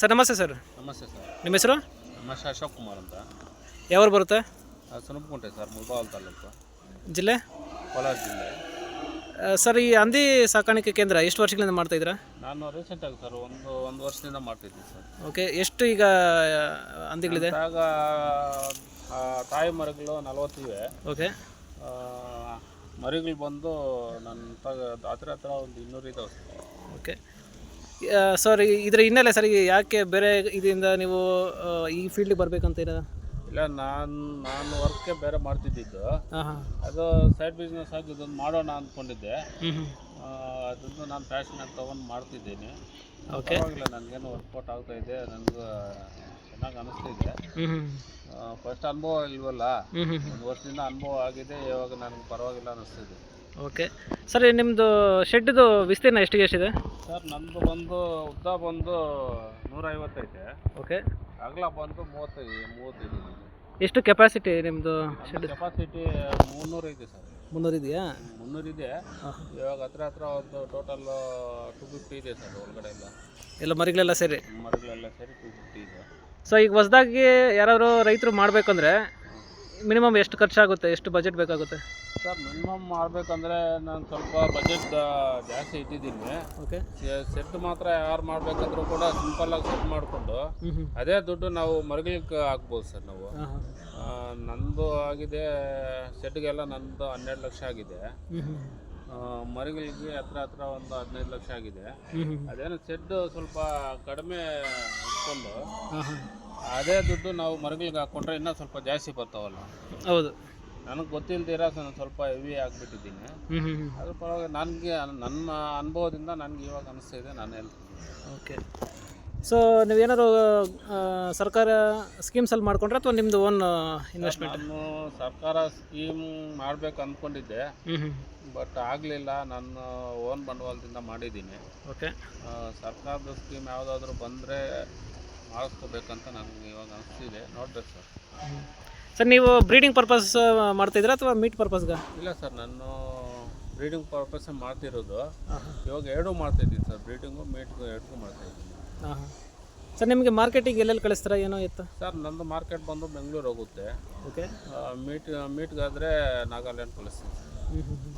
Sir ನಮಸ್ತೆ sir. ನಮಸ್ತೆ sir. ನಿಮ್ಮ ಹೆಸರು? ನಮಸ್ತೆ ಅಶೋಕ್ ಕುಮಾರ್ ಅಂತ. ಯಾವ್ರು ಬರುತ್ತೆ? ಅದು ಸುನಪಗುಂಟೆ ಸರ್ ಮುಲ್ಬಾವಲ್ ತಾಲೂಕು. ಜಿಲ್ಲೆ? ಕೋಲಾರ ಜಿಲ್ಲೆ. ಸರ್ ಈ ಹಂದಿ ಸಾಕಾಣಿಕೆ ಕೇಂದ್ರ ಎಷ್ಟು ವರ್ಷಗಳಿಂದ ಮಾಡ್ತಾ ಇದ್ದೀರಾ? ನಾನು ರೀಸೆಂಟ್ ಆಗಿ ಸರ್ ಒಂದು ಒಂದು ವರ್ಷದಿಂದ ಮಾಡ್ತಿದ್ದೀನಿ ಸರ್. ಓಕೆ ಎಷ್ಟು ಈಗ ಹಂದಿಗಳಿದೆ? ಆಗ ತಾಯಿ ಮರಗಳು ನಲವತ್ತಿವೆ ಓಕೆ. ಮರಿಗಳು ಬಂದು ನನ್ನ ತಗ ಹತ್ರ ಹತ್ರ ಒಂದು ಇನ್ನೂರು ಇದಾವೆ ಓಕೆ. ಸರ್ ಇದರ ಹಿನ್ನೆಲೆ ಸರ್ ಯಾಕೆ ಬೇರೆ ಇದರಿಂದ ನೀವು ಈ ಫೀಲ್ಡಿಗೆ ಬರಬೇಕಂತ ಇರೋ ಇಲ್ಲ ನಾನು ನಾನು ವರ್ಕ್ ಬೇರೆ ಮಾಡ್ತಿದ್ದಿದ್ದು. ಅದು ಸೈಡ್ ಬಿಸ್ನೆಸ್ ಆಗಿ ಇದೊಂದು ಮಾಡೋಣ ಅಂದ್ಕೊಂಡಿದ್ದೆ ಅದನ್ನು ನಾನು ಪ್ಯಾಷನ್ ತೊಗೊಂಡು ಮಾಡ್ತಿದ್ದೀನಿ. ಓಕೆ ಪರವಾಗಿಲ್ಲ ನನಗೇನು ವರ್ಕೌಟ್ ಆಗ್ತಾ ಇದೆ ನನಗೆ ಚೆನ್ನಾಗಿ ಅನಿಸ್ತಿದೆ. ಫಸ್ಟ್ ಅನುಭವ ಇಲ್ವಲ್ಲ? ಒಂದು ವರ್ಷದಿಂದ ಅನುಭವ ಆಗಿದೆ ಇವಾಗ ನನಗೆ ಪರವಾಗಿಲ್ಲ ಅನಿಸ್ತಿದೆ. ಓಕೆ. ಸರ್ ನಿಮ್ಮದು ಶೆಡ್ದು ವಿಸ್ತೀರ್ಣ ಎಷ್ಟು ಎಷ್ಟಿದೆ ಸರ್ ನಮ್ಮದು ಬಂದು ಉದ್ದ ಬಂದು ನೂರೈವತ್ತೈತೆ ಓಕೆ. ಅಗಲ ಬಂದು ಮೂವತ್ತೈದು ಮೂವತ್ತೈದು ಎಷ್ಟು ಕೆಪಾಸಿಟಿ ನಿಮ್ಮದು ಶೆಡ್? ಕೆಪಾಸಿಟಿ ಮುನ್ನೂರು ಇದೆ ಸರ್. ಮುನ್ನೂರು ಇದೆಯಾ? ಮುನ್ನೂರು ಇದೆ. ಇವಾಗ ಹತ್ರ ಹತ್ರ ಒಂದು ಟೋಟಲ್ ಟು ಫಿಫ್ಟಿ ಇದೆ ಸರ್ ಒಳಗಡೆ ಎಲ್ಲ ಎಲ್ಲ ಮರಿಗಳೆಲ್ಲ ಸೇರಿ? ಮರಿಗಳೆಲ್ಲ ಸೇರಿ ಟು ಫಿಫ್ಟಿ ಇದೆ. ಸೊ ಈಗ ಹೊಸದಾಗಿ ಯಾರಾದರೂ ರೈತರು ಮಾಡಬೇಕಂದ್ರೆ ಮಿನಿಮಮ್ ಎಷ್ಟು ಖರ್ಚಾಗುತ್ತೆ? ಎಷ್ಟು ಬಜೆಟ್ ಬೇಕಾಗುತ್ತೆ? ಸರ್ ಮಿನಿಮಮ್ ಮಾಡಬೇಕಂದ್ರೆ ನಾನು ಸ್ವಲ್ಪ ಬಜೆಟ್ ಜಾಸ್ತಿ ಇಟ್ಟಿದ್ದೀನಿ. ಓಕೆ ಸೆಟ್ ಮಾತ್ರ ಯಾರು ಮಾಡಬೇಕಂದ್ರೂ ಕೂಡ ಸಿಂಪಲ್ಲಾಗಿ ಸೆಟ್ ಮಾಡಿಕೊಂಡು ಅದೇ ದುಡ್ಡು ನಾವು ಮರಗಳಿಗೆ ಹಾಕ್ಬೋದು ಸರ್ ನಾವು. ನಂದು ಆಗಿದೆ ಸೆಟ್ಗೆಲ್ಲ ನಂದು ಹನ್ನೆರಡು ಲಕ್ಷ ಆಗಿದೆ. ಮರಿಗಳಿಗೆ ಹತ್ರ ಹತ್ರ ಒಂದು ಹದಿನೈದು ಲಕ್ಷ ಆಗಿದೆ. ಅದೇನು ಸೆಡ್ ಸ್ವಲ್ಪ ಕಡಿಮೆ ಇಟ್ಕೊಂಡು ಅದೇ ದುಡ್ಡು ನಾವು ಮರಗಳಿಗೆ ಹಾಕ್ಕೊಂಡ್ರೆ ಇನ್ನೂ ಸ್ವಲ್ಪ ಜಾಸ್ತಿ ಬರ್ತಾವಲ್ಲ. ಹೌದು. ನನಗೆ ಗೊತ್ತಿಲ್ದಿರ ನಾನು ಸ್ವಲ್ಪ ಹೆವಿ ಆಗಿಬಿಟ್ಟಿದ್ದೀನಿ. ಅದ್ರ ಪರವಾಗಿ ನನಗೆ ನನ್ನ ಅನುಭವದಿಂದ ನನಗೆ ಇವಾಗ ಅನಿಸ್ತಾ ಇದೆ ನಾನು ಹೇಳ್ತೀನಿ. ಓಕೆ. ಸೊ ನೀವು ಏನಾದರೂ ಸರ್ಕಾರ ಸ್ಕೀಮ್ಸಲ್ಲಿ ಮಾಡ್ಕೊಂಡ್ರೆ ಅಥವಾ ನಿಮ್ಮದು ಓನ್ ಇನ್ವೆಸ್ಟ್ಮೆಂಟ್ ನಾನು ಸರ್ಕಾರ ಸ್ಕೀಮ್ ಮಾಡಬೇಕು ಅಂದ್ಕೊಂಡಿದ್ದೆ ಬಟ್ ಆಗಲಿಲ್ಲ ನಾನು ಓನ್ ಬಂಡವಾಳದಿಂದ ಮಾಡಿದ್ದೀನಿ. ಓಕೆ. ಸರ್ಕಾರದ ಸ್ಕೀಮ್ ಯಾವುದಾದ್ರೂ ಬಂದರೆ ಮಾಡಿಸ್ಕೋಬೇಕಂತ ನನಗೆ ಇವಾಗ ಅನಿಸ್ತಿದೆ. ನೋಡ್ಬೇಕು ಸರ್. ಸರ್ ನೀವು ಬ್ರೀಡಿಂಗ್ ಪರ್ಪಸ್ ಮಾಡ್ತಾಯಿದ್ದೀರಾ ಅಥವಾ ಮೀಟ್ ಪರ್ಪಸ್ಗೆ ಇಲ್ಲ ಸರ್ ನಾನು ಬ್ರೀಡಿಂಗ್ ಪರ್ಪಸ್ ಮಾಡ್ತಿರೋದು. ಇವಾಗ ಎರಡೂ ಮಾಡ್ತಾಯಿದ್ದೀನಿ ಸರ್ ಬ್ರೀಡಿಂಗು ಮೀಟ್ಗೂ ಎರಡೂ ಮಾಡ್ತಾಯಿದ್ದೀನಿ ಹಾಂ ಹಾಂ ಸರ್ ನಿಮಗೆ ಮಾರ್ಕೆಟಿಗೆ ಎಲ್ಲೆಲ್ಲಿ ಕಳಿಸ್ತಾರ? ಏನೋ ಇತ್ತು? ಸರ್ ನಂದು ಮಾರ್ಕೆಟ್ ಬಂದು ಬೆಂಗಳೂರು ಹೋಗುತ್ತೆ. ಓಕೆ ಮೀಟ್ ಮೀಟ್ಗಾದರೆ ನಾಗಾಲ್ಯಾಂಡ್ ಕಳಿಸ್ತೀನಿ ಸರ್. ಹ್ಞೂ ಹ್ಞೂ ಹ್ಞೂ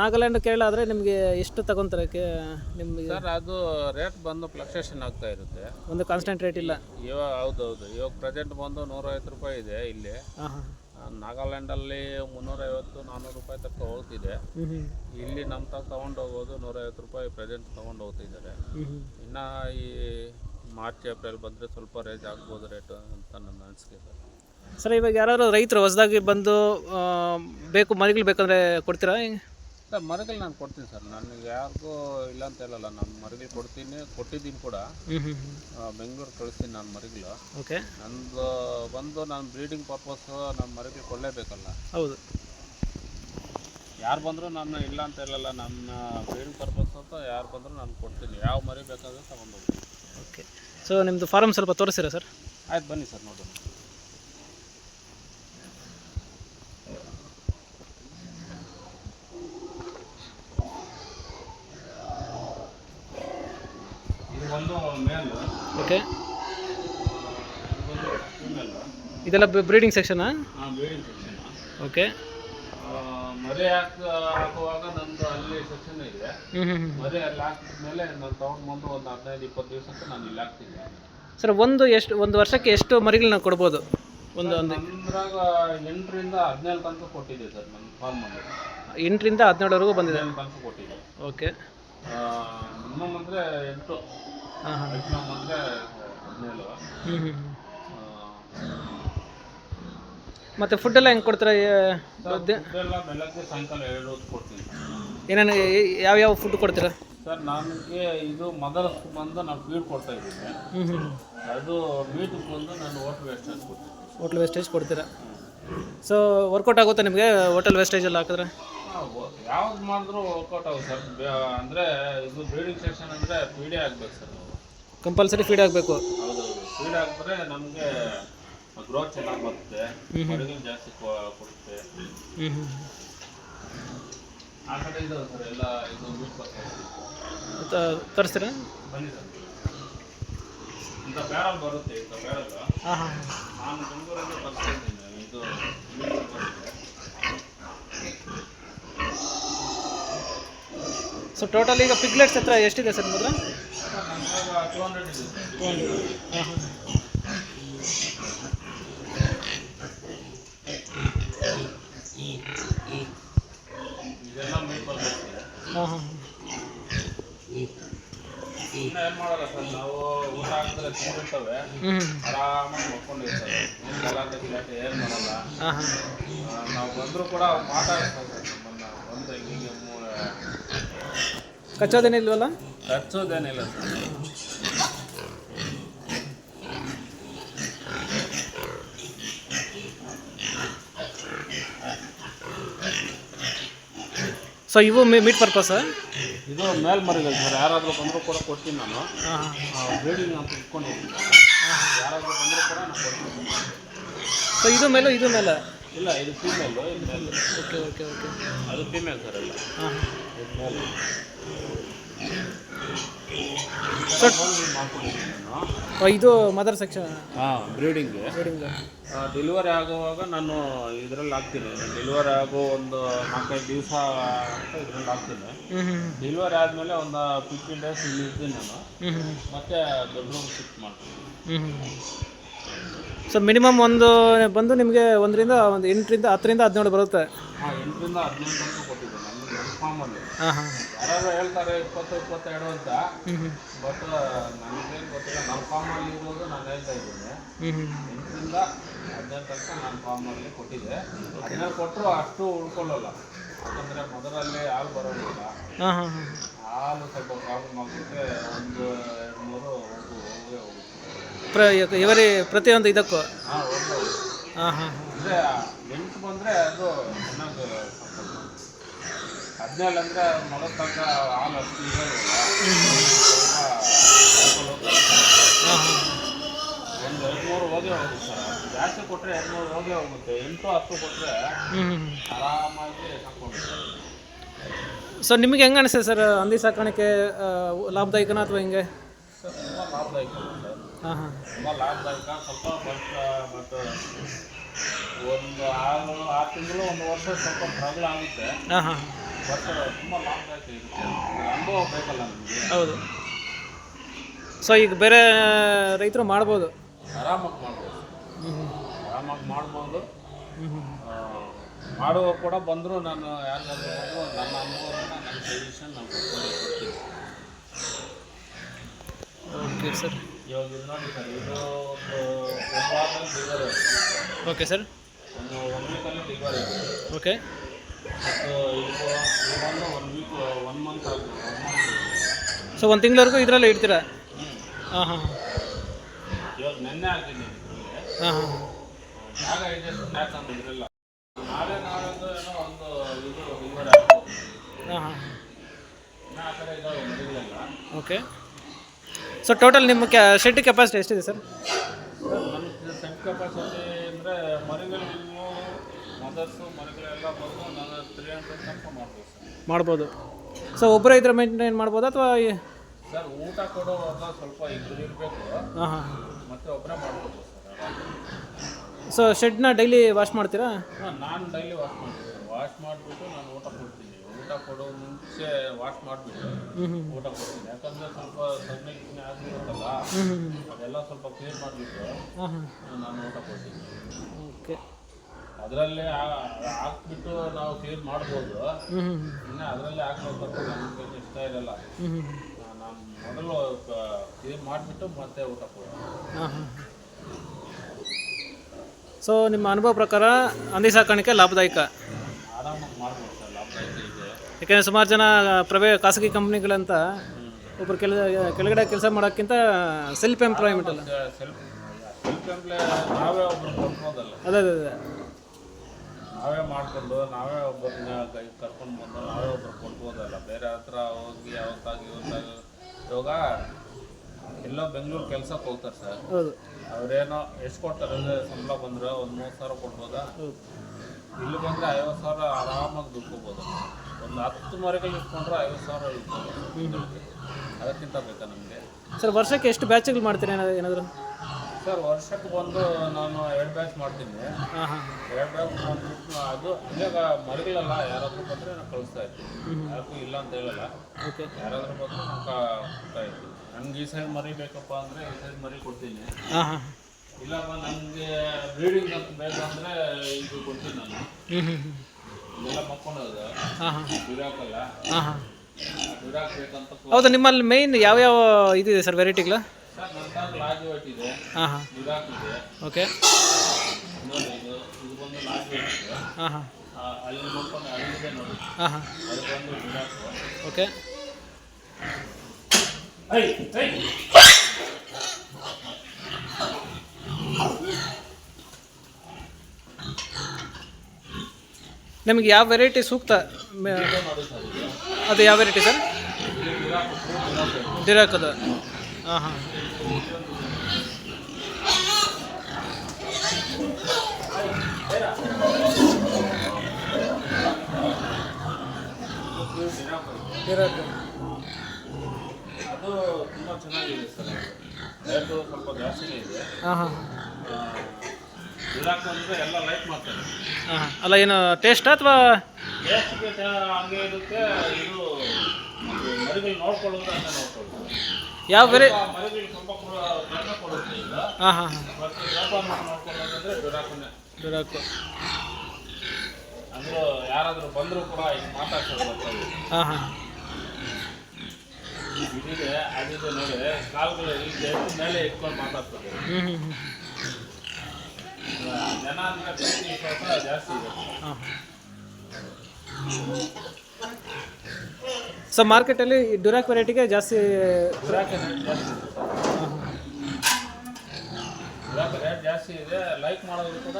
ನಾಗಾಲ್ಯಾಂಡ್ ಕೇರಳ ಆದರೆ ನಿಮಗೆ ಎಷ್ಟು ತಗೊಂತಾರೆ? ಕೇ ನಿಮಗೆ ಸರ್ ಅದು ರೇಟ್ ಬಂದು ಫ್ಲಕ್ಚುಯೇಷನ್ ಆಗ್ತಾ ಇರುತ್ತೆ. ಒಂದು ಕಾನ್ಸ್ಟೆಂಟ್ ರೇಟ್ ಇಲ್ಲ. ಇವಾಗ ಹೌದೌದು. ಇವಾಗ ಪ್ರೆಸೆಂಟ್ ಬಂದು ನೂರೈವತ್ತು ರೂಪಾಯಿ ಇದೆ ಇಲ್ಲಿ. ನಾಗಾಲ್ಯಾಂಡಲ್ಲಿ ಮುನ್ನೂರೈವತ್ತು ನಾನ್ನೂರು ರೂಪಾಯಿ ತಕ್ಕ ಹೋಗ್ತಿದೆ. ಇಲ್ಲಿ ನಮ್ಮ ತಗ ತಗೊಂಡೋಗೋದು ನೂರೈವತ್ತು ರೂಪಾಯಿ ಪ್ರೆಸೆಂಟ್ ತಗೊಂಡು ಹೋಗ್ತಿದ್ದಾರೆ. ಇನ್ನು ಈ ಮಾರ್ಚ್ ಏಪ್ರಿಲ್ ಬಂದರೆ ಸ್ವಲ್ಪ ರೇಟ್ ಆಗ್ಬೋದು ರೇಟು ಅಂತ ನನ್ನ ಅನಿಸಿಕೆ ಸರ್. ಸರ್ ಇವಾಗ ಯಾರಾದ್ರು ರೈತರು ಹೊಸದಾಗಿ ಬಂದು ಬೇಕು ಮರಿಗಳು ಬೇಕಂದ್ರೆ ಕೊಡ್ತೀರಾ? ಸರ್ ಮರಗಳು ನಾನು ಕೊಡ್ತೀನಿ ಸರ್. ನನಗೆ ಯಾರಿಗೂ ಇಲ್ಲ ಅಂತ ಹೇಳಲ್ಲ. ನಾನು ಮರಗಳು ಕೊಡ್ತೀನಿ ಕೊಟ್ಟಿದ್ದೀನಿ ಕೂಡ. ಬೆಂಗಳೂರು ಕಳಿಸ್ತೀನಿ ನಾನು ಮರಗಳು ಓಕೆ. ನಂದು ಬಂದು ನಾನು ಬ್ರೀಡಿಂಗ್ ಪರ್ಪಸ್ ನಾನು ಮರಗಳು ಕೊಡಲೇಬೇಕಲ್ಲ. ಹೌದು. ಯಾರು ಬಂದರೂ ನಾನು ಇಲ್ಲ ಅಂತ ಹೇಳಲ್ಲ. ನನ್ನ ಬ್ರೀಡಿಂಗ್ ಪರ್ಪಸ್ ಅಂತ ಯಾರು ಬಂದರೂ ನಾನು ಕೊಡ್ತೀನಿ. ಯಾವ ಮರಿ ಬೇಕಾದರೂ ತಗೊಂಡು ಹೋಗ್ತೀನಿ. ಓಕೆ. ಸೊ ನಿಮ್ಮದು ಫಾರಮ್ ಸ್ವಲ್ಪ ತೋರಿಸ್ತೀರಾ ಸರ್? ಆಯ್ತು ಬನ್ನಿ ಸರ್ ನೋಡೋಣ ಇದು ಒಂದು ಮೇಲ್ ಓಕೆ ಇದು ಒಂದು ಫೀಮೇಲ್ ಇದೆಲ್ಲ ಬ್ರೀಡಿಂಗ್ ಸೆಕ್ಷನಾ ಹಾಂ ಬ್ರೀಡಿಂಗ್ ಸೆಕ್ಷನ್ ಓಕೆ ಮರಿ ಹಾಕ ಹಾಕುವಾಗ ನಂದು ಅಲ್ಲಿ ಸೆಕ್ಷನ್ ಇದೆ. ಹ್ಞೂ ಹ್ಞೂ ಹ್ಞೂ ಮರಿ ಅಲ್ಲಿ ಹಾಕಿದ್ಮೇಲೆ ನಾನು ತೊಗೊಂಡು ಬಂದು ಒಂದು ಹದಿನೈದು ಇಪ್ಪತ್ತು ದಿವಸಕ್ಕೆ ನಾನು ಇಲ್ಲಿ ಹಾಕ್ತೀನಿ. ಸರ್ ಒಂದು ಎಷ್ಟು ಒಂದು ವರ್ಷಕ್ಕೆ ಎಷ್ಟು ಮರಿಗಳನ್ನ ಕೊಡ್ಬೋದು? ಒಂದು ಒಂದು. ನಂದ್ರಾಗ ಎಂಟರಿಂದ ಹದಿನೇಳು ತನಕ ಕೊಟ್ಟಿದೆ ಸರ್ ನನ್ನ ಫಾರ್ಮಲ್ಲಿ ಎಂಟರಿಂದ ಹದಿನೇಳವರೆಗೂ ಬಂದಿದೆ? ತನಕ ಕೊಟ್ಟಿದೆ. ಓಕೆ ಮಿನಿಮಮ್ ಅಂದರೆ ಎಂಟು. ಹಾಂ ಹಾಂ. ಮಿನಿಮಮ್ ಅಂದರೆ ಹದಿನೇಳು. ಹ್ಞೂ ಹ್ಞೂ ಮತ್ತು ಫುಡ್ ಎಲ್ಲ ಹೆಂಗೆ ಕೊಡ್ತಾರೆ ಫುಡ್ಡೆಲ್ಲ ಬೆಳಗ್ಗೆ ಸಾಯಂಕಾಲ ಎರಡು ಹೊತ್ತು ಕೊಡ್ತೀನಿ. ಏನೇನು ಯಾವ್ಯಾವ ಫುಡ್ ಕೊಡ್ತೀರಾ? ಸರ್ ನನಗೆ ಇದು ಮದರ್ ಬಂದು ನಾನು ಫೀಡ್ ಕೊಡ್ತಾ ಇದ್ದೀನಿ ಅದು ಮೀಟ್ ಬಂದು ನಾನು ಹೋಟ್ಲ್ ವೇಸ್ಟೇಜ್ ಕೊಡ್ತೀನಿ. ಹೋಟ್ಲ್ ವೇಸ್ಟೇಜ್ ಕೊಡ್ತೀರಾ? ಸೊ ವರ್ಕೌಟ್ ಆಗುತ್ತಾ ನಿಮಗೆ ಹೋಟೆಲ್ ವೇಸ್ಟೇಜಲ್ಲಿ ಹಾಕಿದ್ರೆ? ಯಾವ್ದು ಮಾಡಿದ್ರು ವರ್ಕೌಟ್ ಆಗುತ್ತೆ ಸರ್ ಅಂದರೆ ಇದು ಬ್ರೀಡಿಂಗ್ ಸೆಕ್ಷನ್ ಅಂದರೆ ಫೀಡೇ ಆಗ್ಬೇಕು ಸರ್ ಕಂಪಲ್ಸರಿ ಫೀಡ್ ಆಗಬೇಕು. ಹೌದು ಫೀಡ್ ಹಾಕಿದ್ರೆ ನಮಗೆ ಗ್ರೋತ್ ಚೆನ್ನಾಗಿ ಬರುತ್ತೆ ಜಾಸ್ತಿ ಕೊಡುತ್ತೆ ಆ ಕಡೆ ಇದಾವೆ ಸರ್ ಎಲ್ಲ ಇದು ತರಿಸ್ತೀರಾ ಬನ್ನಿ ಸರ್ ಇಂಥ ಬ್ಯಾರಲ್ ಬರುತ್ತೆ ಇಂಥ ಹಾಂ ನಾನು ಬೆಂಗಳೂರಲ್ಲಿ ಬರ್ತಿದ್ದೀನಿ ಇದು ಸೊ ಟೋಟಲ್ ಈಗ ಪಿಗ್ಲೆಟ್ಸ್ ಹತ್ರ ಎಷ್ಟಿದೆ ಸರ್ ಮೊದಲು ಟೂ ಹಂಡ್ರೆಡ್ ಇದೆ. ಹಾಂ ಹಾಂ ಇದೆಲ್ಲ ಮೀಟ್ ಬರುತ್ತೆ ಏನು ಮಾಡಲ್ಲ ಸರ್ ನಾವು ಊಟ ಆರಾಮಾಗಿ ಏನು ನಾವು ಬಂದರೂ ಕೂಡ ಹೀಗೆ ಕಚ್ಚೋದೇನಿಲ್ವಲ್ಲ ಕಚ್ಚೋದೇನಿಲ್ಲ ಸರ್. ಸೊ ಇವು ಮೀಟ್ ಪರ್ಪಸ್ ಇದು ಮೇಲ್ಮರಿಗಳು ಸರ್. ಯಾರಾದರೂ ಬಂದರೂ ಕೂಡ ಕೊಡ್ತೀನಿ ನಾನು. ಬ್ರೀಡಿಂಗ್ ಅಂತ ಇಟ್ಕೊಂಡಿದ್ದೀನಿ ಯಾರಾದರೂ ಬಂದರೂ ಕೂಡ ನಾನು ಕೊಡ್ತೀನಿ. ಸೊ ಇದು ಮೇಲೆ ಇದು ಮೇಲೆ? ಇಲ್ಲ ಇದು ಫೀಮೇಲು ಇದು ಮೇಲೆ. ಓಕೆ ಓಕೆ ಓಕೆ ಅದು ಫೀಮೇಲ್ ಸರ್ ಎಲ್ಲ. ಹಾಂ ಇದು ಮದರ್ ಸೆಕ್ಷನ್. ಹಾಂ ಬ್ರೀಡಿಂಗ್ ಡೆಲಿವರಿ ಆಗುವಾಗ ನಾನು ಇದರಲ್ಲಿ ಹಾಕ್ತೀನಿ. ಡೆಲಿವರಿ ಆಗೋ ಒಂದು ನಾಲ್ಕೈದು ದಿವಸ ಅಂತ ಇದರಲ್ಲಿ ಹಾಕ್ತೀನಿ. ಡೆಲಿವರಿ ಆದಮೇಲೆ ಒಂದು ಫಿಫ್ಟೀನ್ ಡೇಸ್ ಇಲ್ಲಿ ಇರ್ತೀನಿ ನಾನು. ಮತ್ತೆ ದೊಡ್ಡ ರೂಮ್ ಶಿಫ್ಟ್ ಮಾಡ್ತೀನಿ ಸೊ ಮಿನಿಮಮ್ ಒಂದು ಬಂದು ನಿಮಗೆ ಒಂದರಿಂದ ಒಂದು ಎಂಟರಿಂದ ಹತ್ತರಿಂದ ಹದಿನೇಳು ಬರುತ್ತೆ. ಹಾಂ ಎಂಟರಿಂದ ಹದಿನೈದು ತನಕ ಕೊಟ್ಟಿದ್ದೆ ನಮ್ಮದು ನನ್ನ ಫಾರ್ಮಲ್ಲಿ ಹಾಂ ಹಾಂ. ಯಾರು ಹೇಳ್ತಾರೆ ಇಪ್ಪತ್ತು ಇಪ್ಪತ್ತೆರಡು ಅಂತ. ಬಟ್ ನನಗೇನು ಗೊತ್ತಿಲ್ಲ. ನಮ್ಮ ಫಾರ್ಮಲ್ಲಿ ಇರೋದು ನಾನು ಹೇಳ್ತಾ ಇದ್ದೀನಿ. ಎಂಟರಿಂದ ಹದಿನೈದು ತನಕ ನಾನು ಫಾರ್ಮಲ್ಲಿ ಕೊಟ್ಟಿದ್ದೆ. ಹದಿನೈದು ಕೊಟ್ಟರು ಅಷ್ಟು ಉಳ್ಕೊಳ್ಳಲ್ಲ. ಯಾಕಂದರೆ ಮೊದಲಲ್ಲಿ ಹಾಲು ಬರೋದಿಲ್ಲ. ಹಾಲು ಸ್ವಲ್ಪ ಪ್ರಾಬ್ಲಮ್ ಆಗುತ್ತೆ ಒಂದು ಎರಡು ಮೂರು ಹೋಗು ಹೋಗೇ ಹೋಗುತ್ತೆ. ಇವರಿ ಪ್ರತಿಯೊಂದು ಇದಕ್ಕೂ? ಹಾಂ ಒಂದು. ಹೋಗುತ್ತೆ ಹಾಂ ಹಾಂ ಹಾಂ. ಅಂದರೆ ಎಂಟು ಬಂದರೆ ಅದು ಚೆನ್ನಾಗಿ ಹದಿನೇಳು ಅಂದರೆ ಮೊದಲ ತನಕ ಹಾಲು ಅಷ್ಟು ಒಂದು ಎರಡು ಮೂರು ಹೋಗೇ ಹೋಗುತ್ತೆ ಸರ್. ಜಾಸ್ತಿ ಕೊಟ್ಟರೆ ಎರಡು ಮೂರು ಹೋಗಿ ಹೋಗುತ್ತೆ. ಎಂಟು ಹತ್ತು ಕೊಟ್ಟರೆ ಆರಾಮಾಗಿ ಸಾಕೊಂಡು ಸೊ ನಿಮಗೆ ಹೆಂಗೆ ಅನಿಸ್ತದೆ ಸರ್ ಹಂದಿ ಸಾಕಾಣಿಕೆ ಲಾಭದಾಯಕನ ಅಥವಾ ಹಿಂಗೆ? ಸರ್ ಲಾಭದಾಯಕ ಸರ್ ಹಾಂ ಹಾಂ. ತುಂಬ ಲಾಭದಾಯಕ. ಸ್ವಲ್ಪ ಬಟ್ ಮತ್ತು ಒಂದು ಆರು ಆರು ತಿಂಗಳು ಒಂದು ವರ್ಷ ಸ್ವಲ್ಪ ಪ್ರಾಬ್ಲಮ್ ಆಗುತ್ತೆ. ಹಾಂ ಹಾಂ. ಅನುಭವ ಬೇಕಲ್ಲ ನಮಗೆ ಹೌದು. ಸೊ ಈಗ ಬೇರೆ ರೈತರು ಮಾಡ್ಬೋದು. ಆರಾಮಾಗಿ ಮಾಡ್ಬೋದು. ಆರಾಮಾಗಿ ಮಾಡ್ಬೋದು. ಮಾಡುವ ಕೂಡ ಬಂದರೂ ನಾನು ಯಾರಿಗಾದ್ರೂ ನನ್ನ ಅನುಭವನ ನನ್ನ ಸಜೆಷನ್ ನಾನು ಕೊಡ್ತೀನಿ. ಕೊಡ್ತೀನಿ ಓಕೆ ಸರ್ ಇವಾಗ ಇದು ನೋಡಿ ಸರ್ ಇದು ಒಂದು ಒಂದು ವಾರದಲ್ಲಿ ಡಿಲಿವರಿ ಓಕೆ ಸರ್ ಒಂದು ಒನ್ ವೀಕಲ್ಲಿ ಡಿಲಿವರಿ ಓಕೆ ಮತ್ತು ಇದು ಇವಾಗ ಒನ್ ವೀಕ್ ಒನ್ ಮಂತ್ ಆಗುತ್ತೆ ಒನ್ ಮಂತ್ ಸೊ ಒಂದು ತಿಂಗಳವರೆಗೂ ಇದರಲ್ಲೇ ಇಡ್ತೀರಾ ಹಾಂ ಹಾಂ ಇವಾಗ ನೆನ್ನೆ ಹಾಂ ಹಾಂ ಜಾಗ ಇದೆ ಸುಮ್ಮನೆ ಯಾಕಂದ್ರೆ ಇದ್ರಲ್ಲ. ನಾಳೆ ನಾಳೆದು ಏನೋ ಒಂದು ಇದು ಡಿಲಿವರಿ ಆಗ್ಬೋದು ಹಾಂ ಹಾಂ ಇನ್ನು ಆ ಕಡೆ ಇದ್ದಾವೆ ಮರಿಗಳೆಲ್ಲ ಓಕೆ ಸೊ ಟೋಟಲ್ ನಿಮ್ಮ ಕ್ಯಾ ಶೆಡ್ ಕೆಪಾಸಿಟಿ ಎಷ್ಟಿದೆ ಸರ್ ಕೆಪಾಸಿಟಿ ಅಂದರೆ ಮರಿಗಳು ಮದರ್ಸು ಮರಿಗಳೆಲ್ಲ ಬಂದು ನಾನು ತ್ರೀ ಹಂಡ್ರೆಡ್ ತನಕ ಮಾಡ್ಬೋದು. ಸೊ ಒಬ್ಬರೇ ಇದ್ರೆ ಮೇಂಟೈನ್ ಮಾಡ್ಬೋದು ಅಥವಾ ಸರ್ ಊಟ ಕೊಡೋವಾಗ ಸ್ವಲ್ಪ ಇರಬೇಕು. ಹಾಂ ಹಾಂ. ಮತ್ತೆ ಒಬ್ಬರೇ ಮಾಡ್ಬೋದು ಸೊ ಶೆಡ್ನ ಡೈಲಿ ವಾಶ್ ಮಾಡ್ತೀರಾ? ಹಾಂ ನಾನು ಡೈಲಿ ವಾಶ್ ಮಾಡ್ತೀನಿ. ವಾಶ್ ಮಾಡಿಬಿಟ್ಟು ನಾನು ಊಟ ಕೊಡ್ತೀನಿ. ಊಟ ಕೊಡೋ ಮುಂಚೆ ವಾಶ್ ಮಾಡಿಬಿಟ್ಟು ಊಟ ಕೊಡ್ತೀನಿ. ಯಾಕಂದರೆ ಸ್ವಲ್ಪ ಸಗಣಿ ಗಿಣ್ಣೆ ಆಗಿರುತ್ತಲ್ಲ ಅದೆಲ್ಲ ಸ್ವಲ್ಪ ಕ್ಲೀನ್ ಮಾಡಿಬಿಟ್ಟು ನಾನು ಊಟ ಕೊಡ್ತೀನಿ. ಅದರಲ್ಲೇ ಹಾಕ್ಬಿಟ್ಟು ನಾವು ಸೇಲ್ ಮಾಡ್ಬೋದು. ಇನ್ನು ಅದರಲ್ಲೇ ಹಾಕ್ಬೇಕಂತ ನಮಗೆ ಇಷ್ಟ ಇರಲ್ಲ. ನಾನು ಮೊದಲು ಕ್ಲೀನ್ ಮಾಡಿಬಿಟ್ಟು ಮತ್ತೆ ಊಟ ಸೊ ನಿಮ್ಮ ಅನುಭವ ಪ್ರಕಾರ ಹಂದಿ ಸಾಕಾಣಿಕೆ ಲಾಭದಾಯಕ? ಆರಾಮಾಗಿ ಮಾಡ್ಬೋದು ಸರ್ ಲಾಭದಾಯಕ ಇದೆ. ಯಾಕೆಂದರೆ ಸುಮಾರು ಜನ ಪ್ರವೇ ಖಾಸಗಿ ಕಂಪ್ನಿಗಳಂತ ಒಬ್ಬರು ಕೆಲ ಕೆಳಗಡೆ ಕೆಲಸ ಮಾಡೋಕ್ಕಿಂತ ಸೆಲ್ಫ್ ಎಂಪ್ಲಾಯ್ಮೆಂಟ್ ಅಲ್ಲ? ಸೆಲ್ಫ್ ಸೆಲ್ಫ್ ಎಂಪ್ಲಾಯ್ ನಾವೇ ಒಬ್ರು ಅದೇ ಅದೇ ಅದೇ. ನಾವೇ ಮಾಡಿಕೊಂಡು ನಾವೇ ಒಬ್ಬರನ್ನ ಕೈ ಕರ್ಕೊಂಡು ಬಂದು ನಾವೇ ಒಬ್ರು ಕೊಡ್ಬೋದಲ್ಲ ಬೇರೆ ಹತ್ರ ಹೋಗಿ ಅವತ್ತಾಗಿ ಇವತ್ತಾಗ ಇವಾಗ ಎಲ್ಲೋ ಬೆಂಗಳೂರು ಕೆಲ್ಸಕ್ಕೆ ಹೋಗ್ತಾರೆ ಸರ್. ಅವ್ರೇನೋ ಎಷ್ಟು ಕೊಡ್ತಾರೆ ಅಂದರೆ ಸಂಬಳ ಬಂದರೆ ಒಂದು ಮೂವತ್ತು ಸಾವಿರ ಕೊಡ್ಬೋದಾ? ಇಲ್ಲಿ ಬಂದರೆ ಐವತ್ತು ಸಾವಿರ ಆರಾಮಾಗಿ ದುಡ್ಕೋಬೋದು. ಒಂದು ಹತ್ತು ಮರಗಳು ಇಟ್ಕೊಂಡ್ರೆ ಐವತ್ತು ಸಾವಿರ ಅದಕ್ಕಿಂತ ಬೇಕಾ ನಮಗೆ? ಸರ್ ವರ್ಷಕ್ಕೆ ಎಷ್ಟು ಬ್ಯಾಚ್ಗಳು ಮಾಡ್ತೀರಾ ಏನಾದ್ರು ಏನಾದರೂ? ಸರ್ ವರ್ಷಕ್ಕೆ ಬಂದು ನಾನು ಎರಡು ಬ್ಯಾಚ್ ಮಾಡ್ತೀನಿ. ಹಾಂ ಹಾಂ. ಎರಡು ಬ್ಯಾಚ್ ಮಾಡಿಬಿಟ್ಟು ಅದು ಇವಾಗ ಮರಿಗಳಲ್ಲ ಯಾರಾದರೂ ಬಂದರೆ ನಾನು ಕಳಿಸ್ತಾ ಇರ್ತೀನಿ. ಯಾರಿಗೂ ಇಲ್ಲ ಅಂತ ಹೇಳಲ್ಲ. ಓಕೆ. ಯಾರಾದರೂ ಬಂದರೆ ನಾನು ಕೊಡ್ತಾ ಇರ್ತೀನಿ. ನನಗೆ ಈ ಸೈಡ್ ಮರಿ ಬೇಕಪ್ಪ ಅಂದರೆ ಈ ಸೈಡ್ ಮರಿ ಕೊಡ್ತೀನಿ. ಹಾಂ ಹಾಂ. ಇಲ್ಲಪ್ಪ ನನಗೆ ಬ್ರೀಡಿಂಗ್ ಅಂತ ಬೇಕಂದರೆ ಇದು ಕೊಡ್ತೀನಿ ನಾನು. ಇದೆಲ್ಲ ಮಕ್ಕೊಂಡೋದು. ಹಾಂ ಹಾಂ. ಬಿಡಾಕಲ್ಲ. ಹೌದಾ ನಿಮ್ಮಲ್ಲಿ ಮೇಯ್ನ್ ಯಾವ್ಯಾವ ಇದಿದೆ ಸರ್ ವೆರೈಟಿಗಳು ಹಾಂ ಹಾಂ. ಓಕೆ. ಹಾಂ ಹಾಂ. ಹಾಂ ಹಾಂ. ಓಕೆ. ನಿಮಗೆ ಯಾವ ವೆರೈಟಿ ಸೂಕ್ತ? ಅದು ಯಾವ ವೆರೈಟಿ ಸರ್? ಡಿರಾಕದು ಅದು ತುಂಬ ಚೆನ್ನಾಗಿದೆ ಸ್ವಲ್ಪ ಹಾಂ ಹಾಂ ಅಲ್ಲ ಏನು ಟೇಸ್ಟ್ ಅಥವಾ ಇದು ಹಂಗೆ ನೋಡ್ಕೊಳ್ಳೋದು. ಯಾವ ಬೇರೆ? ಹಾಂ ಹಾಂ ಹಾಂ. ಮತ್ತೆ ಅಂದರೂ ಯಾರಾದರೂ ಬಂದರೂ ಕೂಡ ಈಗ ಮಾತಾಡ್ಸೋದು ಬರ್ತಾರೆ ಹಾಂ ಹಾಂ. ಇದಿದೆ ಅದಿದೆ ನೋಡಿ ಕಾಲುಗಳು ಮೇಲೆ ಇಟ್ಕೊಂಡು ಮಾತಾಡ್ತಾರೆ. ಹ್ಞೂ ಹ್ಞೂ ಹ್ಞೂ ಜನ ಅಂದ್ರೆ ಜಾಸ್ತಿ ಇದೆ. ಹಾಂ. ಸೊ ಮಾರ್ಕೆಟಲ್ಲಿ ಡ್ಯುರಾಕ್ ವೆರೈಟಿಗೆ ಜಾಸ್ತಿ ರೇಟ್ ಜಾಸ್ತಿ ಇದೆ. ಲೈಕ್ ಮಾಡೋದು ಕೂಡ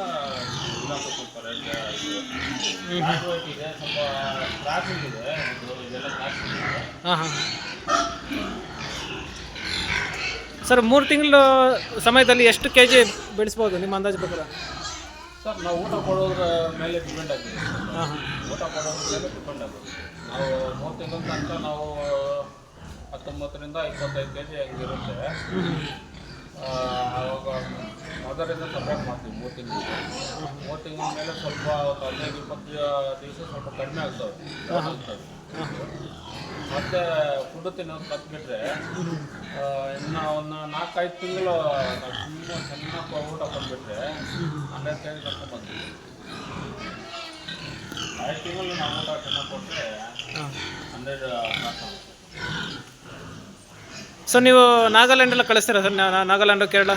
ಇದೆ. ಸ್ವಲ್ಪ ಟ್ರಾಫಿಕ್ ಇದೆ. ಇದು ಇದೆಲ್ಲ ಟ್ರಾಫಿಕ್ ಇದೆ. ಹಾಂ ಹಾಂ ಸರ್ ಮೂರು ತಿಂಗಳು ಸಮಯದಲ್ಲಿ ಎಷ್ಟು ಕೆ ಜಿ ಬೆಳೆಸ್ಬೋದು ನಿಮ್ಮ ಅಂದಾಜು ಪ್ರಕಾರ? ಸರ್ ನಾವು ಊಟ ಕೊಡೋದ್ರ ಮೇಲೆ ಡಿಪೆಂಡ್ ಆಗಿದೆ ಹಾಂ ಹಾಂ. ಊಟ ಕೊಡೋದ್ರ ಮೇಲೆ ಡಿಪೆಂಡ್ ಆಗುತ್ತೆ ನಾವು ಮೂರು ತಿಂಗಳ ತನಕ ನಾವು ಹತ್ತೊಂಬತ್ತರಿಂದ ಇಪ್ಪತ್ತೈದು ಕೆ ಜಿ ಹಂಗಿರುತ್ತೆ ಆವಾಗ ಅದರಿಂದ ಸಪ್ರೇಟ್ ಮಾಡ್ತೀವಿ ಮೂರು ತಿಂಗಳಿಗೆ ಮೂರು ತಿಂಗಳ ಮೇಲೆ ಸ್ವಲ್ಪ ಒಂದು ಹದಿನೈದು ಇಪ್ಪತ್ತು ದಿವಸ ಸ್ವಲ್ಪ ಕಡಿಮೆ ಆಗ್ತವೆ ಮತ್ತು ಫುಡ್ ತಿನ್ನೋದು ಕತ್ಬಿಟ್ರೆ ಇನ್ನು ಒಂದು ನಾಲ್ಕೈದು ತಿಂಗಳು ಚೆನ್ನಾಗಿ ಊಟ ಕೊಟ್ಬಿಟ್ರೆ ಹನ್ನೆರಡು ಕೆ ಜಿ ಕರ್ಕೊಂಡ್ಬಂದ್ವಿ ತಿಂಗಳು ನಾವು ನಾಗಾಲ್ಯಾಂಡ್ ಎಲ್ಲ ಕಳಿಸ್ತೀರಾ ಸರ್? ನಾಗಾಲ್ಯಾಂಡ್ ನಾಗಾಲ್ಯಾಂಡು ಕೇರಳ?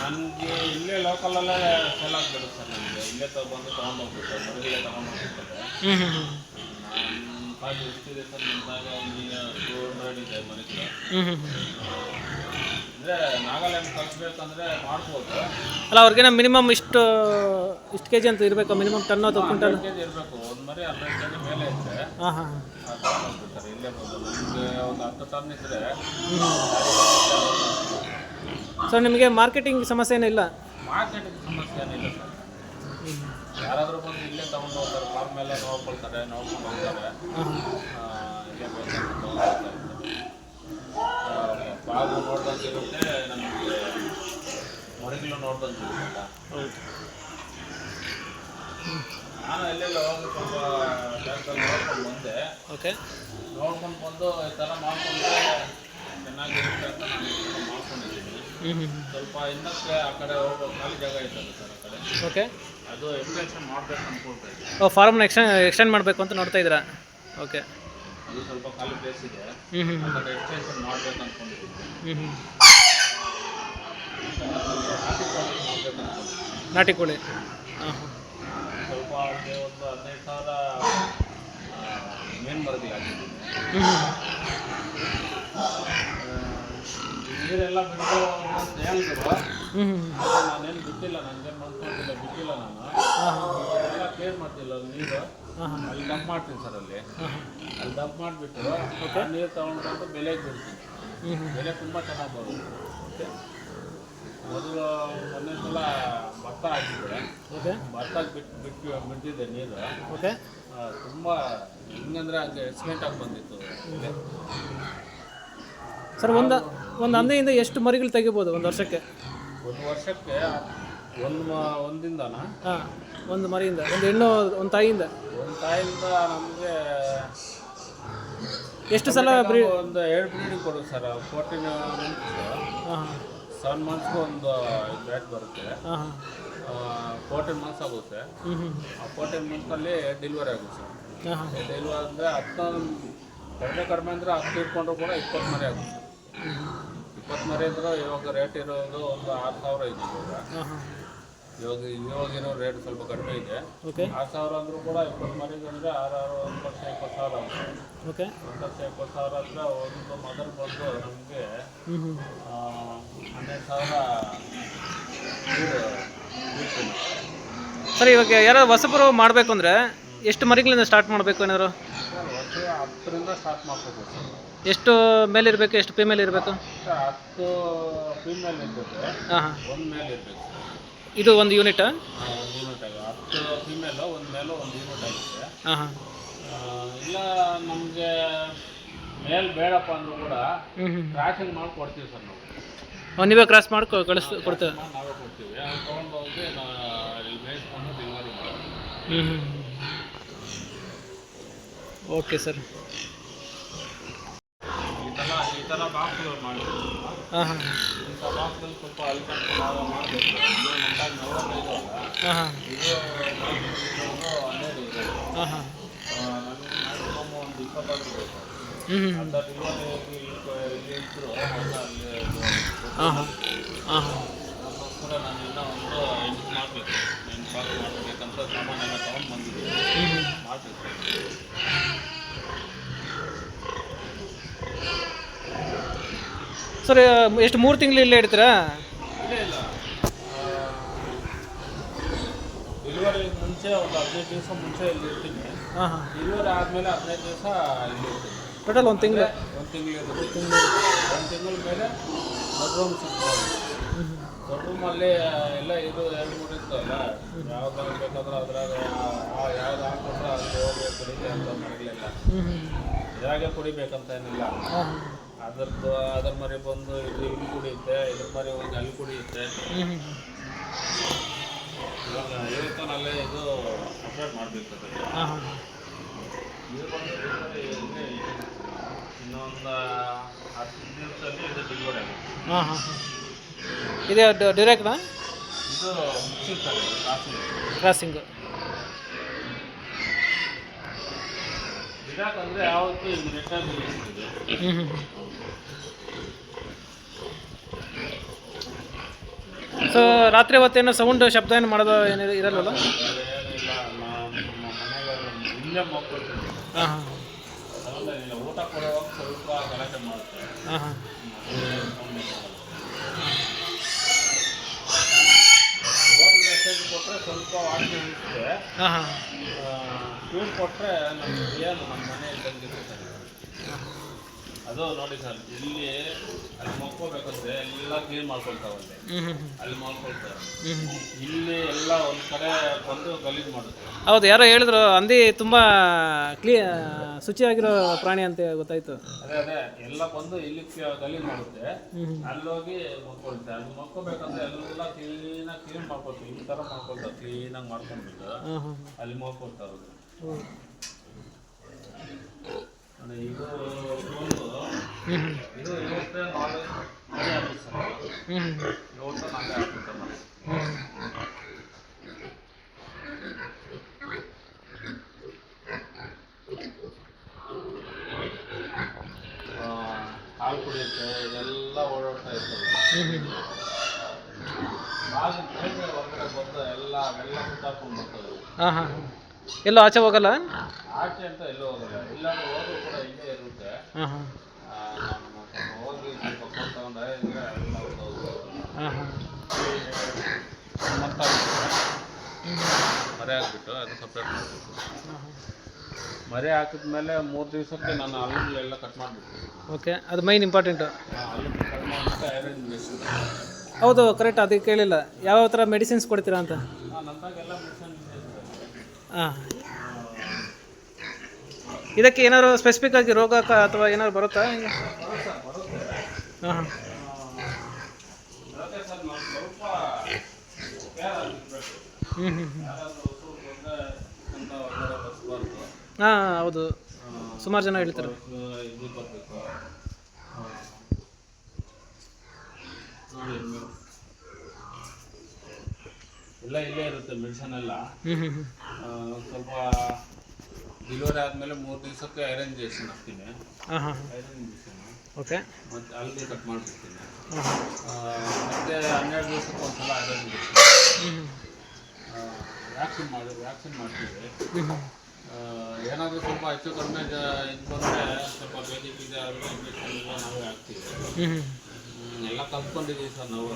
ನನಗೆ ಇಲ್ಲೇ ಲೋಕಲಲ್ಲೇ ಸೇಲ್ ಆಗಿಬಿಡುತ್ತೆ ಸರ್ ನನಗೆ ಇಲ್ಲೇ ತಗೊಂಡು ತೊಗೊಂಡೋಗ್ಬಿಟ್ಟು ತೊಗೊಂಡೋಗ್ಬಿಡ್ತಾರೆ ಎಷ್ಟಿದೆ ಸರ್. ನಿಮ್ಮ ತಾಯಿಗೆ ಒಂದು ಟೂ ಹಂಡ್ರೆಡ್ ಇದೆ ಮನೆಗೆ ನಾಗಾಲ್ಯಾಂಡ್ ಕಳಿಸ್ಬೇಕಂದ್ರೆ ಮಾಡ್ಬೋದು. ಅಲ್ಲ ಅವ್ರಿಗೇನೋ ಮಿನಿಮಮ್ ಇಷ್ಟು ಇಷ್ಟು ಕೆ ಜಿ ಅಂತ ಇರಬೇಕು ಮಿನಿಮಮ್ ಟನ್ ಅಥವಾ ಕ್ವಿಂಟಲ್? ಕೆ ಜಿ ಇರಬೇಕು. ಒಂದು ಮರಿ ಹಂಡ್ರೆಡ್ ಕೆ ಜಿ ಮೇಲೆ ಇದ್ದರೆ ಹಾಂ ಹಾಂ ಅದು ಇಲ್ಲೇ ನಮಗೆ ಒಂದು ಹತ್ತು ಟನ್ ಇದ್ದರೆ ಸೊ ನಿಮಗೆ ಮಾರ್ಕೆಟಿಂಗ್ ಸಮಸ್ಯೆ ಏನಿಲ್ಲ ಮಾರ್ಕೆಟಿಂಗ್ ಸಮಸ್ಯೆ ಏನಿಲ್ಲ ಸರ್. ಯಾರಾದರೂ ಬಂದು ಇಲ್ಲೇ ತಗೊಂಡು ಹೋಗ್ತಾರೆ ಫಾರ್ಮ್ ಎಲ್ಲ ನೋಡ್ಕೊಳ್ತಾರೆ ನೋಡ್ಕೊಂಡು ಹೋಗ್ತಾರೆ ಇಲ್ಲೇ ತಗೊಂಡು ಇರ್ತಾರೆ. ಆ, ಬಾವು ನೋಡ್ದಂಗೆ ಇರುತ್ತೆ ನಮಗೆ ಮರಿಗಳು ನೋಡ್ದಂಗೆ ಇರುತ್ತಲ್ಲ. ಹೌದು ನಾನು ಎಲ್ಲೆಲ್ಲ ಹೋಗಿ ಸ್ವಲ್ಪ ಜಾಗದಲ್ಲಿ ನೋಡ್ಕೊಂಡು ಬಂದೆ. ಓಕೆ ನೋಡ್ಕೊಂಡು ಬಂದು ಈ ಥರ ಮಾಡ್ಕೊಂಡ್ರೆ ಚೆನ್ನಾಗಿರುತ್ತೆ ಅಂತ ನಾನು ಮಾಡ್ಕೊಂಡಿದ್ದೀನಿ. ಸ್ವಲ್ಪ ಇನ್ನಷ್ಟೇ ಆ ಕಡೆ ಹೋಗೋ ಖಾಲಿ ಜಾಗ ಐತಲ್ಲ ಸರ್ ಆ ಕಡೆ. ಓಕೆ ಅದು ಎಕ್ಸ್ಟೆನ್ಷನ್ ಮಾಡ್ಬೇಕು ಅನ್ಕೊಳ್ತಾ ಇದ್ದೀನಿ. ಓ ಫಾರ್ಮ್ನ ಎಕ್ಸ್ಟೆಂಡ್ ಎಕ್ಸ್ಟೆಂಡ್ ಮಾಡಬೇಕು ಅಂತ ನೋಡ್ತಾ ಇದ್ದೀರಾ? ಓಕೆ ಅದು ಸ್ವಲ್ಪ ಖಾಲಿ ಪ್ಲೇಸ್ ಇದೆ. ಕಡೆ ಎಕ್ಸ್ಟೆನ್ಷನ್ ಮಾಡ್ಬೇಕು ಹ್ಞೂ ನಾಟಿ ಕೋಳಿ. ಹಾಂ ಸ್ವಲ್ಪ ಒಂದು ಹದಿನೈದು ಸಾವಿರ ಮೇನ್ ಮರದಿ ಹಾಕಿದ್ದೀನಿ ನೀರೆಲ್ಲ ಬಿಟ್ಟು ಅಂತ ಹೇಳಿದ್ರು ನಾನೇನು ಬಿಟ್ಟಿಲ್ಲ ನನಗೆ ಮಾಡ್ಕೊಂಡಿಲ್ಲ ಬಿಟ್ಟಿಲ್ಲ ನಾನು. ಎಲ್ಲ ಕೇರ್ ಮಾಡ್ತಿಲ್ಲ ನೀರು. ಅಲ್ಲಿ ಡಂಪ್ ಮಾಡ್ತೀನಿ ಸರ್ ಅಲ್ಲಿ. ಅಲ್ಲಿ ಡಂಪ್ ಮಾಡಿಬಿಟ್ಟು ನೀರು ತಗೊಂಡು ಬಂದು ಬೆಲೆಗೆ ಬಿಡ್ತೀನಿ. ಬೆಲೆ ತುಂಬ ಚೆನ್ನಾಗಿ ಬರುತ್ತೆ. ಓಕೆ ಮೊದಲು ಒಂದೇ ಸಲ ಭತ್ತ ಹಾಕಿದ್ರೆ ಓಕೆ ಭತ್ತ ಬಿಟ್ಟು ಬಿಟ್ಟು ಬಿಟ್ಟಿದ್ದೆ ನೀರು. ತುಂಬ ಹೆಂಗಂದ್ರೆ ಹಂಗೆ ಎಕ್ಸಿಡೆಂಟ್ ಆಗಿ ಬಂದಿತ್ತು. ಸರ್ ಒಂದು ಒಂದು ಅಂದೆಯಿಂದ ಎಷ್ಟು ಮರಿಗಳು ತೆಗಿಬೋದು ಒಂದು ವರ್ಷಕ್ಕೆ? ಒಂದು ವರ್ಷಕ್ಕೆ ಒಂದು ಮ- ಒಂದಿಂದನ? ಹಾಂ ಒಂದು ಮರಿಯಿಂದ ಒಂದು ಹೆಣ್ಣು ಒಂದು ತಾಯಿಯಿಂದ. ಒಂದು ತಾಯಿಯಿಂದ ನಮಗೆ ಎಷ್ಟು ಸಲ ಬ್ರೀ ಒಂದು ಎರಡು ಬ್ರೀಡಿಂಗ್ ಕೊಡುದು ಸರ್ ಫೋರ್ಟೀನ್ ಮಂತ್ಸ್ ಹಾಂ ಸೆವೆನ್ ಮಂತ್ಸ್ಗೆ ಒಂದು ಬ್ಯಾಟ್ ಬರುತ್ತೆ. ಹಾಂ ಹಾಂ. ಫೋರ್ಟೀನ್ ಮಂತ್ಸ್ ಆಗುತ್ತೆ. ಹ್ಞೂ ಹ್ಞೂ ಆ ಫೋರ್ಟೀನ್ ಮಂತ್ಸಲ್ಲಿ ಡೆಲಿವರಿ ಆಗುತ್ತೆ ಸರ್. ಹಾಂ ಹಾಂ. ಡೆಲಿವರಿ ಅಂದರೆ ಹತ್ತೊಂದು ಕಡಿಮೆ ಕಡಿಮೆ ಅಂದರೆ ಹತ್ತು ಇಟ್ಕೊಂಡ್ರು ಕೂಡ ಇಪ್ಪತ್ತು ಮರಿ ಆಗುತ್ತೆ ಇಪ್ಪತ್ತು ಮರಿ ಅಂದ್ರೆ ಇವಾಗ ರೇಟ್ ಇರೋದು ಒಂದು ಆರು ಸಾವಿರ ಇದೆ ಇವಾಗ ಹಾಂ ಹಾಂ. ಇವಾಗ ಇವಾಗಿರೋ ರೇಟ್ ಸ್ವಲ್ಪ ಕಡಿಮೆ ಇದೆ. ಓಕೆ ಆರು ಸಾವಿರ ಅಂದರೂ ಕೂಡ ಇಪ್ಪತ್ತು ಮರಿಗೆ ಅಂದರೆ ಆರು ಆರು ಒಂದು ಲಕ್ಷ ಇಪ್ಪತ್ತು ಸಾವಿರ ಓಕೆ ಒಂದು ಲಕ್ಷ ಇಪ್ಪತ್ತು ಸಾವಿರ ಅಂದರೆ ಒಂದು ಮದರ್ ಬಂದು ನಮಗೆ ಹನ್ನೆರಡು ಸಾವಿರ. ಸರ್ ಇವಾಗ ಯಾರು ಹೊಸಬರು ಮಾಡಬೇಕು ಅಂದರೆ ಎಷ್ಟು ಮರಿಗಳಿಂದ ಸ್ಟಾರ್ಟ್ ಮಾಡಬೇಕು ಏನಾದ್ರು? ಹತ್ತರಿಂದ ಸ್ಟಾರ್ಟ್ ಮಾಡ್ಕೋಬೋದು. ಸರ್ ಎಷ್ಟು ಮೇಲ್ ಇರಬೇಕು ಎಷ್ಟು ಫೀಮೇಲ್ ಇರಬೇಕು? ಹತ್ತು ಫೀಮೇಲ್ ಇರ್ತದೆ. ಹಾಂ ಹಾಂ ಒಂದು ಮೇಲೆ ಇರಬೇಕು ಇದು ಒಂದು ಯೂನಿಟಾ ಹತ್ತು ಫೀಮೇಲು ಒಂದು ಮೇಲು ಒಂದು ಯೂನಿಟ್ ಆಗುತ್ತೆ ಹಾಂ ಹಾಂ. ಇಲ್ಲ ನಮಗೆ ಮೇಲ್ ಬೇಡಪ್ಪ ಅಂದರೂ ಕೂಡ ಕ್ರಾಸಿಂಗ್ ಮಾಡಿ ಕೊಡ್ತೀವಿ ಸರ್ ನಾವು ಹಾಂ ನೀವೇ ಕ್ರಾಸ್ ಮಾಡಿ ಕಳಿಸ್ ಕೊಡ್ತೇವೆ. ಮಾಡಿ ನಾವೇ ಕೊಡ್ತೀವಿ ಅವ್ರು ತೊಗೊಂಡು ಹೋಗಿ ಇಲ್ಲಿ ಮೇಯಿಸ್ಕೊಂಡು ಡೆಲಿವರಿ ಮಾಡ್ತೀವಿ ಹ್ಞೂ ಹ್ಞೂ ಓಕೆ ಸರ್ ಈ ಥರ ಈ ಥರ ಬಾಕ್ಸ್ ಮಾಡಿದ್ದೀವಿ ಹಾಂ ಹಾಂ ಇಂಥ ಬಾಕ್ಸ್ಗಳು ಸ್ವಲ್ಪ ಅಲ್ಕೊಂಡು ನಾವು ಮಾಡಬೇಕು ಇದು ನಮ್ಗಾಗಿ ನಲವತ್ತೈದು ಅಲ್ಲ ಹಾಂ ಹಾಂ ಇದು ಇದು ಹನ್ನೆರಡು ಇದೆ ಹಾಂ ಹಾಂ ಮ್ಯಾಕ್ಸಿಮಮ್ ಒಂದು ಇಪ್ಪತ್ತಾದ್ರು ಬೇಕು ಹ್ಞೂ ಹ್ಞೂ ಅಂತ ಡೆಲಿವರಿ ಇಲ್ಲಿ ಇದ್ರು ಮತ್ತೆ ಅಲ್ಲಿ ಇದು ಹಾಂ ಹಾಂ ಹಾಂ ಹಾಂ ಅದಕ್ಕೋಸ್ಕರ ನಾನು ಇನ್ನೂ ಒಂದು ಎಂಟು ಮಾಡಬೇಕು ಎಂಟು ಪಾಸ್ ಮಾಡಬೇಕಂತ ಸಾಮಾನೆಲ್ಲ ತೊಗೊಂಡು ಬಂದಿದ್ದೀನಿ ಹ್ಞೂ ಹ್ಞೂ ಮಾಡಬೇಕು ಸರ್ ಎಷ್ಟು ಮೂರು ತಿಂಗಳು ಇಲ್ಲೇ ಇಡ್ತೀರಾ? ಡೆಲಿವರಿ ಮುಂಚೆ ಒಂದು ಹದಿನೈದು ದಿವಸ ಮುಂಚೆ ಇಲ್ಲಿ ಇರ್ತೀನಿ. ಹಾಂ ಹಾಂ. ಡೆಲಿವರಿ ಆದಮೇಲೆ ಹದಿನೈದು ದಿವಸ ಇಲ್ಲಿ ಇರ್ತೀನಿ. ಟೋಟಲ್ ಒಂದು ತಿಂಗಳು. ಒಂದು ತಿಂಗಳು ಇರುತ್ತೆ ಒಂದು ತಿಂಗಳ ಮೇಲೆ ದೊಡ್ಡ ರೂಮ್ ಸಿಗ್ತದೆ. ದೊಡ್ಡ ರೂಮಲ್ಲಿ ಎಲ್ಲ ಇದು ಎರಡು ಮೂರು ಇರ್ತವಲ್ಲ ಬೇಕಾದ್ರೆ ಅದ್ರಾಗ ಯಾವ್ದು ಹಾಕ್ಬಿಟ್ರೆ ಅದು ಹೋಗಿ ಕುಡಿತೆ ಅಂತ ಇದಾಗೆ ಕುಡಿಬೇಕಂತ ಏನಿಲ್ಲ. ಅದ್ರದ್ದು ಅದ್ರ ಮರಿ ಬಂದು ಇದು ಇಲ್ಲಿ ಕುಡಿಯುತ್ತೆ ಇದ್ರ ಮರಿ ಒಂದು ಅಲ್ಲಿ ಕುಡಿಯುತ್ತೆ. ಇವಾಗ ಇವತ್ತನಲ್ಲೇ ಇದು ಅಪ್ಡೇಟ್ ಮಾಡಬೇಕು ಹಾಂ ಇನ್ನೊಂದು ಹತ್ತು ದಿವಸದಲ್ಲಿ ಇದು ಡೆಲಿವರಿ ಆಗುತ್ತೆ. ಹಾಂ ಹಾಂ ಇದೆ ಡಿರೆಕ್ಟ್ನಾ ಇದು ಕ್ರಾಸಿಂಗ್ ಕ್ರಾಸಿಂಗು ಇದಾಕಂದ್ರೆ ಯಾವತ್ತೂ ಹ್ಞೂ ಹ್ಞೂ ಸೊ ರಾತ್ರಿ ಹೊತ್ತೇನು ಸೌಂಡ್ ಶಬ್ದ ಏನು ಮಾಡೋದು ಏನಿದೆ ಇರಲ್ಲ ಹಾಂ ಹಾಂ. ಹಾಂ ಹಾಂ. ಹಾಂ ಹಾಂ. ಕೊಟ್ಟರೆ ನಮ್ಮ ಇರುತ್ತೆ ಅದು ನೋಡಿ ಸರ್ ಇಲ್ಲಿ ಅಲ್ಲಿ ಮಕ್ಕೋಬೇಕಂದ್ರೆ ಎಲ್ಲ ಕ್ಲೀನ್ ಮಾಡ್ಕೊಳ್ತಾವಲ್ಲಿ. ಅಲ್ಲಿ ಮಾಡ್ಕೊಳ್ತಾರೆ ಇಲ್ಲಿ ಎಲ್ಲ ಒಂದು ಕಡೆ ಬಂದು ಗಲೀಜು ಮಾಡುತ್ತೆ. ಹೌದು ಯಾರೋ ಹೇಳಿದ್ರು ಅಂದಿ ತುಂಬಾ ಕ್ಲೀ ಶುಚಿಯಾಗಿರೋ ಪ್ರಾಣಿ ಅಂತ ಗೊತ್ತಾಯ್ತು. ಅದೇ ಅದೇ ಎಲ್ಲ ಬಂದು ಇಲ್ಲಿ ಗಲೀಜು ಮಾಡುತ್ತೆ. ಅಲ್ಲಿ ಹೋಗಿ ಅಲ್ಲೋಗಿ ಮಕ್ಕೊಳುತ್ತೆ ಅಲ್ಲಿ ಮಕ್ಕೋಬೇಕಂದ್ರೆ ಎಲ್ಲ ಕ್ಲೀನಾಗಿ ಕ್ಲೀನ್ ಮಾಡ್ಕೊಳ್ತೀವಿ ಈ ಥರ ಮಾಡ್ಕೊಳ್ತಾರೆ ಕ್ಲೀನಾಗಿ ಮಾಡ್ಕೊಂಡ್ಬಿಟ್ಟು ಅಲ್ಲಿ ಮಕ್ಕೊಳ್ತಾರೆ ಹಾಲು ಕುಡಿಯುತ್ತೆ ಓಡಾಡ್ತಾ ಇರ್ತದೆ ಎಲ್ಲ ಹಾಂ ಎಲ್ಲೋ ಆಚೆ ಹೋಗಲ್ಲ? ಆಚೆ ಅಂತ ಎಲ್ಲೋ ಹೋಗಲ್ಲ ಇಲ್ಲಾಂದ್ರೆ ಹೋದ್ರೂ ಕೂಡ ಇಲ್ಲೇ ಇರುತ್ತೆ ಹಾಂ ಹಾಂ ಆ, ನಾನು ಸ್ವಲ್ಪ ಹೋಗಿ ಸ್ವಲ್ಪ ತಗೊಂಡೆ ಎಲ್ಲ ಮರೆ ಹಾಕ್ಬಿಟ್ಟು ಅದು ಸಪ್ರೇಟ್ ಮಾಡಬೇಕು ಹಾಂ ಹಾಂ ಮರೆ ಹಾಕಿದ್ಮೇಲೆ ಮೂರು ದಿವಸಕ್ಕೆ ನಾನು ಅಲ್ಲಿಂದೆಲ್ಲ ಕಟ್ ಮಾಡಿಬಿಟ್ಟು ಓಕೆ ಅದು ಮೈನ್ ಇಂಪಾರ್ಟೆಂಟು ಅಲ್ಲಿ ಹೌದು ಕರೆಕ್ಟ್ ಅದಕ್ಕೆ ಕೇಳಿಲ್ಲ ಯಾವ ಥರ ಮೆಡಿಸಿನ್ಸ್ ಕೊಡ್ತೀರಾ ಅಂತ ಹಾಂ ಇದಕ್ಕೆ ಏನಾದ್ರು ಸ್ಪೆಸಿಫಿಕ್ ಆಗಿ ರೋಗ ಅಥವಾ ಏನಾದ್ರು ಬರುತ್ತಾ? ಹಾಂ ಹಾಂ. ಹ್ಞೂ ಹ್ಞೂ ಹ್ಞೂ ಹೌದು. ಸುಮಾರು ಜನ ಹೇಳ್ತಾರೆ. ಎಲ್ಲ ಇಲ್ಲೇ ಇರುತ್ತೆ ಮೆಡಿಸನ್ ಎಲ್ಲ. ಸ್ವಲ್ಪ ಡೆಲಿವರಿ ಆದಮೇಲೆ ಮೂರು ದಿವಸಕ್ಕೆ ಐರನ್ ಇಂಜೆಕ್ಷನ್ ಹಾಕ್ತೀನಿ. ಹಾಂ ಹಾಂ. Iron okay. ಮತ್ತು ಅಲ್ಲಿ ಕಟ್ ಮಾಡಿಬಿಡ್ತೀನಿ. ಮತ್ತೆ ಹನ್ನೆರಡು ದಿವಸಕ್ಕೆ ಒಂದ್ಸಲ ಐರನ್ ಇಂಜೆಕ್ಷನ್ ಹ್ಞೂ ವ್ಯಾಕ್ಸಿನ್ ಮಾಡಿ ವ್ಯಾಕ್ಸಿನ್ ಮಾಡ್ತೀವಿ. ಏನಾದರೂ ಸ್ವಲ್ಪ ಹೆಚ್ಚು ಕಡಿಮೆ ಇದು ಬಂದರೆ ಸ್ವಲ್ಪ ಬೇದಿ ಬೀಜ ಇಂಜೆಕ್ಷನ್ ಎಲ್ಲ ನಾವೇ ಹಾಕ್ತೀವಿ. ಎಲ್ಲ ಕಲ್ತ್ಕೊಂಡಿದ್ದೀವಿ ಸರ್ ನಾವು.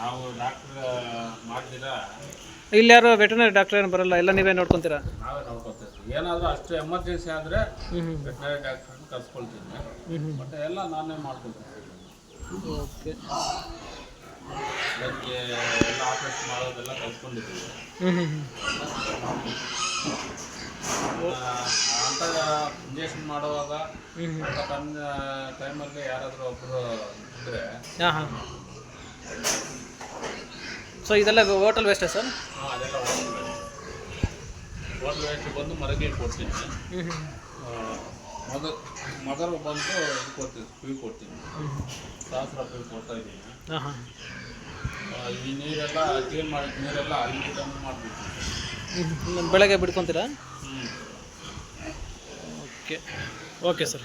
ನಾವು ಡಾಕ್ಟ್ರ್ ಮಾಡ್ತೀರಾ ಇಲ್ಲಿ ಯಾರು ವೆಟನರಿ ಡಾಕ್ಟರ್ ಏನು ಬರಲ್ಲ ಎಲ್ಲ ನೀವೇ ನೋಡ್ಕೊತೀರಾ? ನಾವೇ ನೋಡ್ಕೊತೀವಿ. ಏನಾದರೂ ಅಷ್ಟು ಎಮರ್ಜೆನ್ಸಿ ಆದರೆ ವೆಟ್ನರಿ ಡಾಕ್ಟರ್ ಕರ್ಸ್ಕೊಳ್ತೀನಿ. ಬಟ್ ಎಲ್ಲ ನಾನೇ ಮಾಡ್ಕೊಳ್ತೀನಿ. ಓಕೆ. ಅದಕ್ಕೆ ಎಲ್ಲ ಆಪರೇಷನ್ ಮಾಡೋದೆಲ್ಲ ಕಲ್ತ್ಕೊಂಡಿದ್ದೀವಿ ಅಂತ ಇಂಜೆಕ್ಷನ್ ಮಾಡುವಾಗ ಅಂತ ಟೈಮಲ್ಲಿ ಯಾರಾದರೂ ಒಬ್ಬರು ಇದ್ದರೆ ಸೊ ಇದೆಲ್ಲ ಹೋಟೆಲ್ ವೇಸ್ಟಾ ಸರ್? ಹಾಂ ಅದೆಲ್ಲ ಹೋಟೆಲ್ ಹೋಟೆಲ್ ವೇಸ್ಟ್ ಬಂದು ಮರಗೆ ಕೊಡ್ತೀನಿ. ಮದರ್ ಮದರ್ ಮಗ ಮಗರು ಬಂದು ಇದು ಕೊಡ್ತೀನಿ ಫ್ರೀ ಕೊಡ್ತೀನಿ. ಸಹಸ್ರ ರೂಪಾಯಿ ಕೊಡ್ತಾ ಇದ್ದೀನಿ. ಹಾಂ ಹಾಂ. ಆ, ಈ ನೀರೆಲ್ಲ ಕ್ಲೀನ್ ಮಾಡಿ ನೀರೆಲ್ಲ ಅಲ್ಲಿ ಮಾಡಿಬಿಡ್ತೀನಿ. ಬೆಳಗ್ಗೆ ಬಿಡ್ಕೊತೀರಾ? ಹ್ಞೂ ಓಕೆ. Okay sir.